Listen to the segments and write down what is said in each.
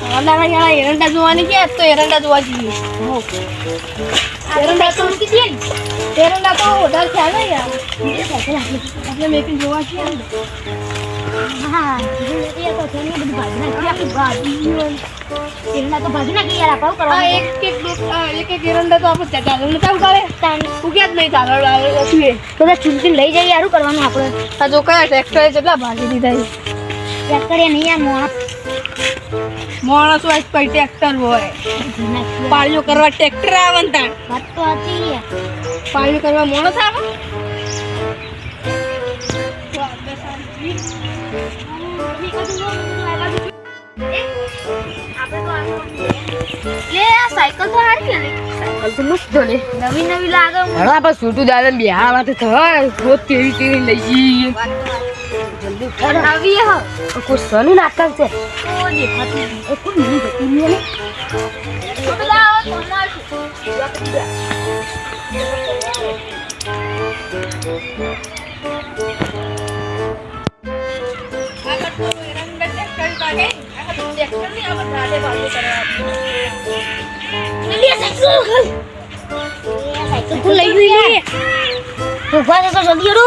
દાડા એરંડા જોવાની કે તો એરંડા જોવા જઈએ. એરંડા તો એરંડા તો વધારે ખ્યાલ નહીં યાર. આપણે મેકિંગ જોવા છીએ હા એ તો છે ને બધું ભાજી ભાજી એરંડા તો ભાજી નાખી યાર આપણે શું એક એક એક એક એરંડા તો આપણે ચાલુ નતા ઉગાડે તાન. ઉગ્યા જ નહીં ચાલુ બધા ચૂંટીને લઈ જઈએ યાર કરવાનું આપણે. આ જો કયા ટ્રેક્ટરે કેટલા ભાગી દીધા ટ્રેક્ટર નહીં આ માણસ હોય કોઈ ટ્રેક્ટર હોય. પાળીઓ કરવા ટ્રેક્ટર આવે ને તાણ. વાત તો સાચી પાળીઓ કરવા માણસ આવે? સાયકલ તો હારી સાયકલ તો મસ્ત નવી નવી લાગે હવે આપણે છોટું દાદા બિહાર માટે થાય. રોજ તેવી તેવી લઈ જઈએ. નવી હ. કોઈ સનું નાટક છે? તો દેખાતી. એ કોઈ નહીં જતી નહીં ને બધા આવો તો. આગળ તો તો તો લઈ ગઈ ઊભા થા તો જલ્દી હડો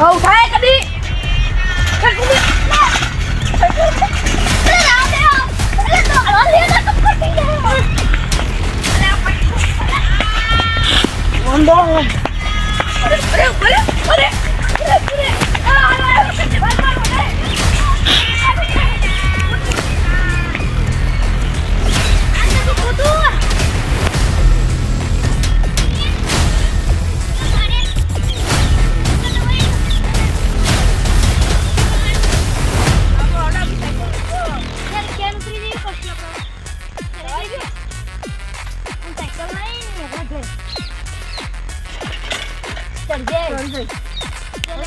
હવ ઉઠાય કદી ચલ